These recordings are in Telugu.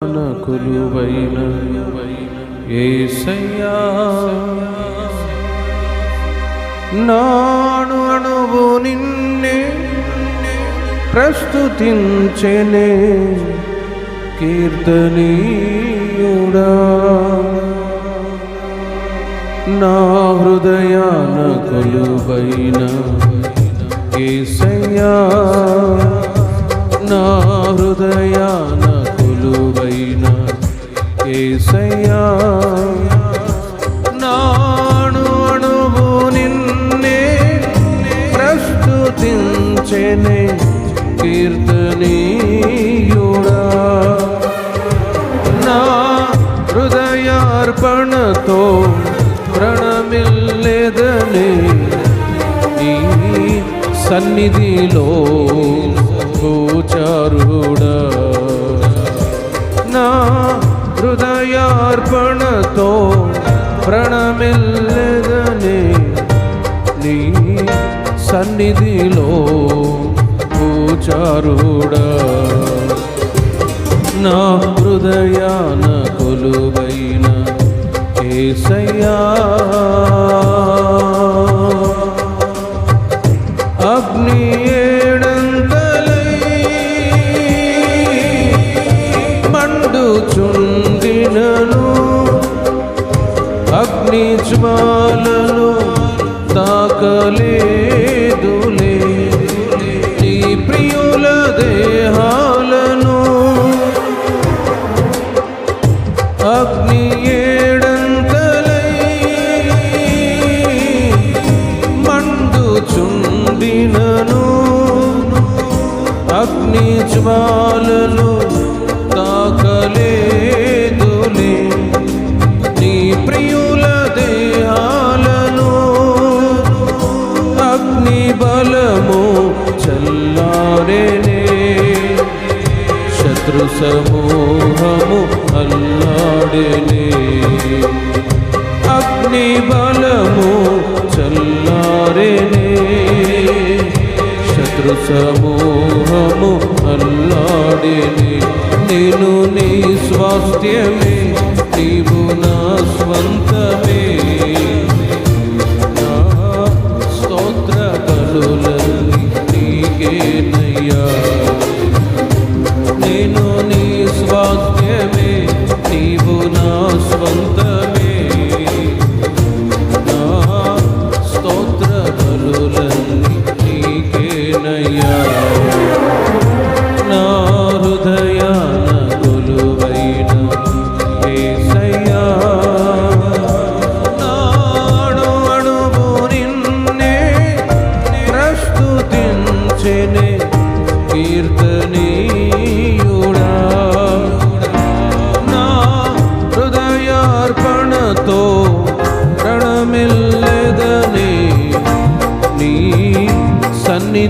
కొలువైన ఏసయ్యా. నాను అణువు నిన్నే ప్రస్తుతించెనే కీర్తనీయుడా. నా హృదయాన కొలువైన ఏసయ్యా. నా హృదయ ప్రాణమెల్లెదనే నీ సన్నిధిలో కూచారుడా నా హృదయాన కొలువైన ఏసయ్యా. అగ్ని దినను అగ్ని జ్వాలలు తాకలేదులే. నీ ప్రియుల దేహాలను అగ్ని బలము చల్లారేనే. శత్రు సమూహము అల్లాడే అగ్ని బలము చల్లారే చెడు సమూహము అల్లాడిని నేను నీ స్వాస్థ్యమే.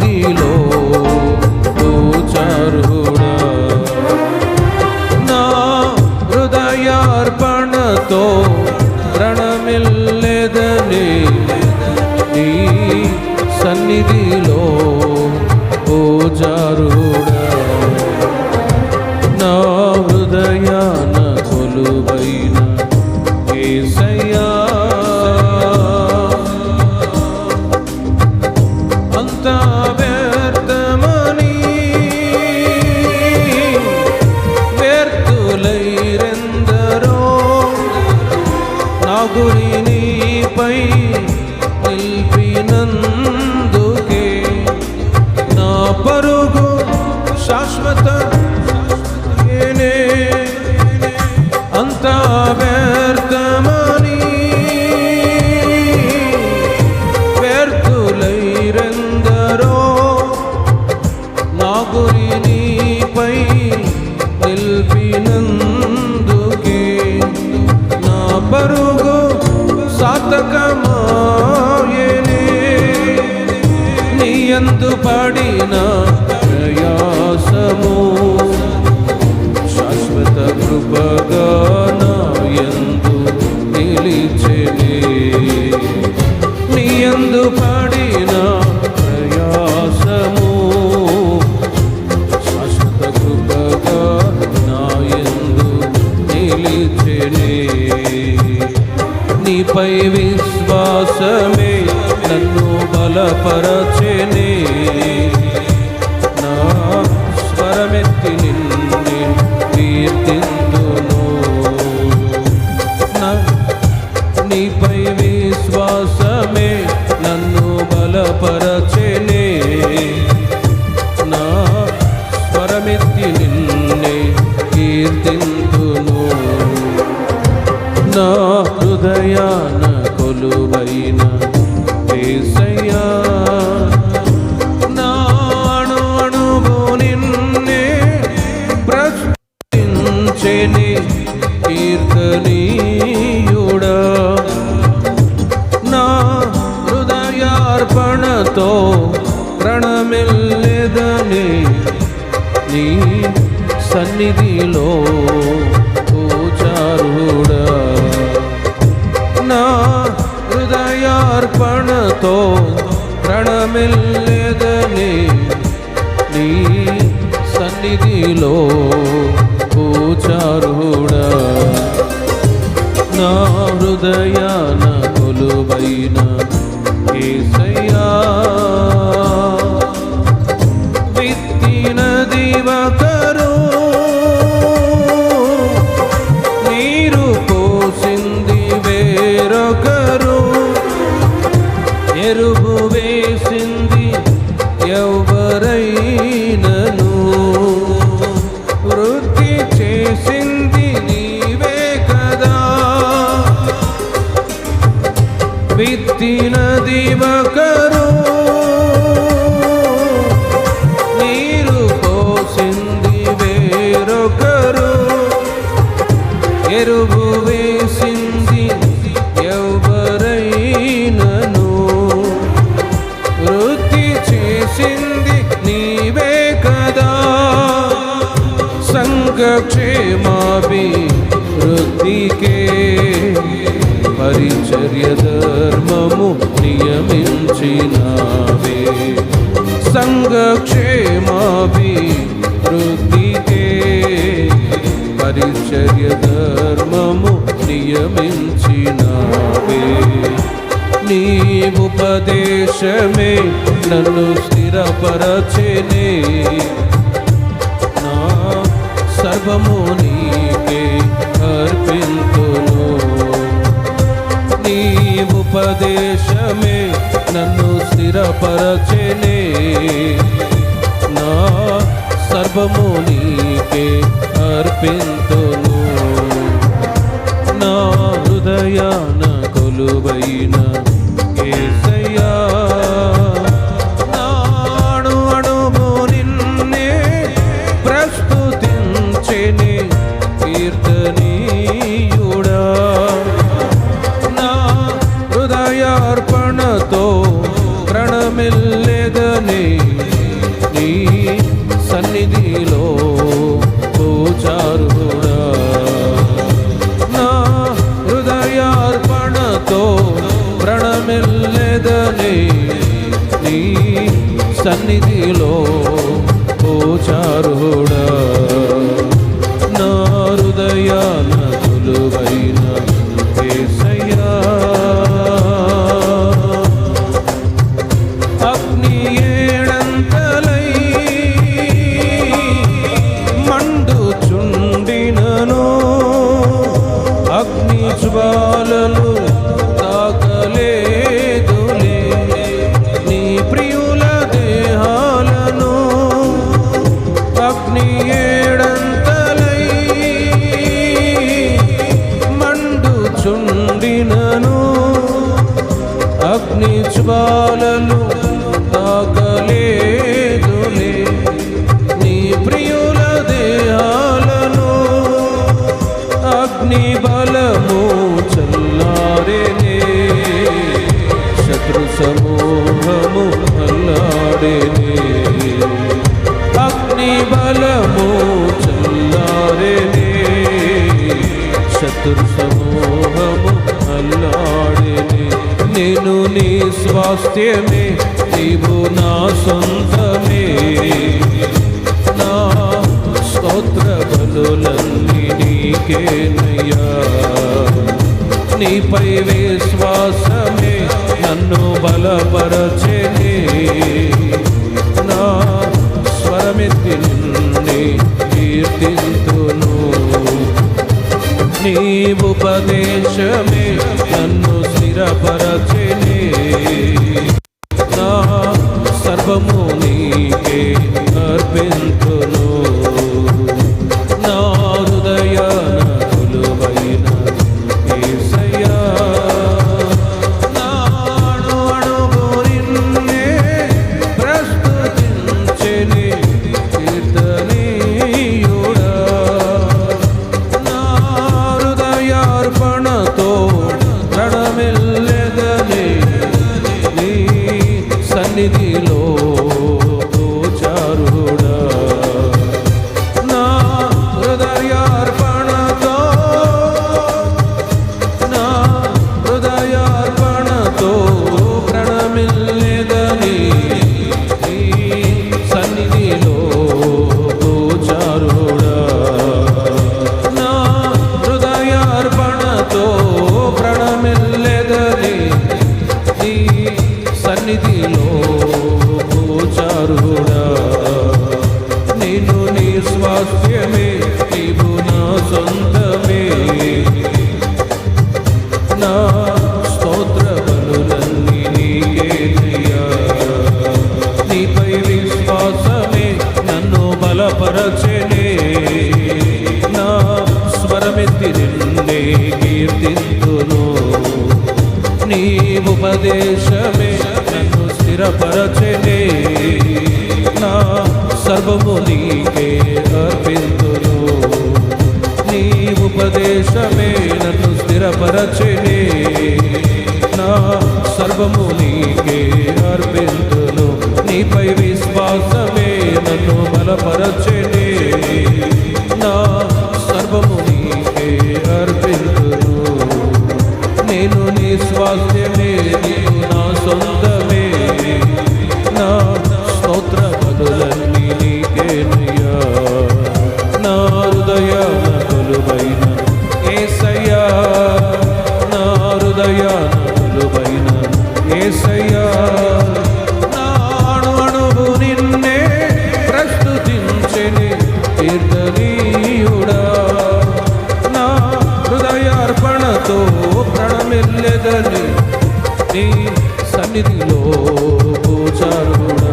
dile. వలె నీ సన్నిధిలో కూచారుడా. నా హృదయాన కొలువైన కేసయ్యా విత్తిన దివకరు నీరు పోసింది వేరొకరు ఎరుపు వేసింది ఎవరైనను వృద్ధి చేసింది నీవే కదా. విత్తినది ఒక ಕ್ಷೇಮಾಭಿ వృద్ధికే పరిచర్య ధర్మము నియమించినావే. సంగక్షేమాభి వృద్ధికే పరిచర్య ధర్మము నియమించినావే. నీ ఉపదేశమే నన్ను స్థిరపరచనే. సర్వము నీకే అర్పింతును. నీ ఉపదేశమే నన్ను స్థిరపరచనే. నా సర్వము నీకే అర్పింతును. నా హృదయాన కొలువైనా నిత్యమే నీవు నా సొంతమే. నా స్తోత్ర బలులన్నీ నీకేనయ్యా నీపై విశ్వాసమే నన్ను బలపరచనే. నా స్వరమితి నుండి కీర్తిస్తును నీ ఉపదేశమే నన్ను స్థిరపరచని నా సర్వము నీకే అర్పింతును. సన్నిధిలో సన్నిధిలో గోచారుడా నేను నీ స్వాస్థ్యమే నీవు నా సొంతమే నీ ఉపదేశమే నన్ను స్థిరపరచెనే. నా సర్వము నీకే అర్పింతును. నీ ఉపదేశమే నన్ను స్థిరపరచెనే. నా సర్వము నీకే అర్పింతును. నీపై విశ్వాసమే నన్ను బలపరచెనే. నా సర్వము నీకే అర్పింతును. సన్నిధిలో గోచారుడా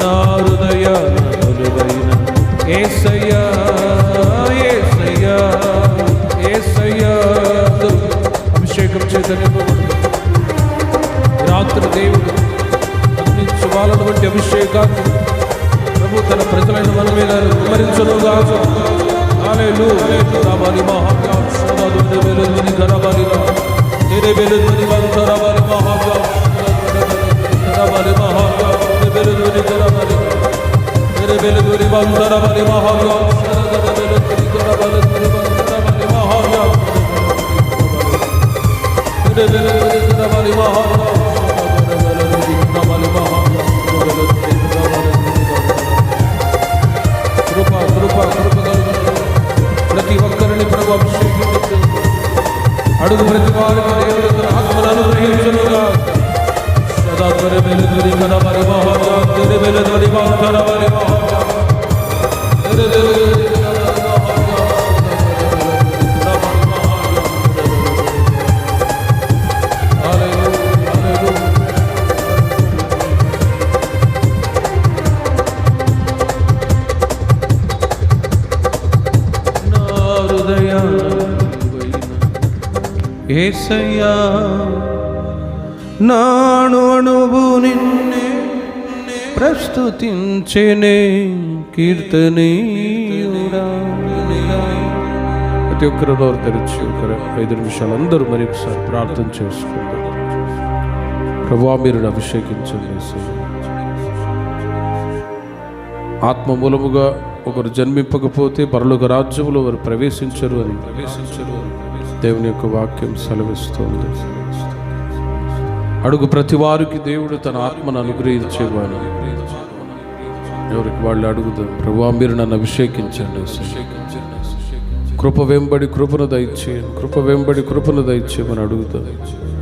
నా హృదయ కొలువైన ఏసయ్యా ఏసయ్యా ఏసయ్యా అభిషేకం చేత రాత్రి దేవుడు అగ్ని జ్వాలను వంటి అభిషేకాన్ని ప్రభు తన ప్రజలైన మన మీద కుమరించను కాదు హల్లెలూ రావాలి మహావ్యా సోదాదు तेरे बिरुद्ध निबंधर बल महागा बल महागा तेरे बिरुद्ध निकर बल तेरे बिरुद्ध निबंधर बल महागा तेरे बिरुद्ध निकर बल निबंधर बल महागा तेरे बिरुद्ध निकर बल महागा कृपा कृपा कृपा ఏసయ్యా నాను అణువు నిన్నే ప్రస్తుతించెనే కీర్తనీయుడా. ప్రతి ఒక్కరు నోరు తెరిచి ఒక ఐదు నిమిషాలు అందరూ మరి ఒకసారి ప్రార్థన చేసుకుంటారు ప్రభా మీరు అభిషేకించండి ఆత్మ మూలముగా ఒకరు జన్మింపకపోతే పరలోక రాజ్యములో వారు ప్రవేశించరు అని. ప్రవేశించరు దేవుని యొక్క వాక్యం సెలవిస్తోంది. అడుగు ప్రతి వారికి దేవుడు తన ఆత్మను అనుగ్రహించేవాడు. ఎవరికి వాళ్ళు అడుగుతారు ప్రభా మీరు నన్ను అభిషేకించండి కృప వెంబడి కృపను దయచేయండి. కృప వెంబడి కృపను దయచేయమని అడుగుతాను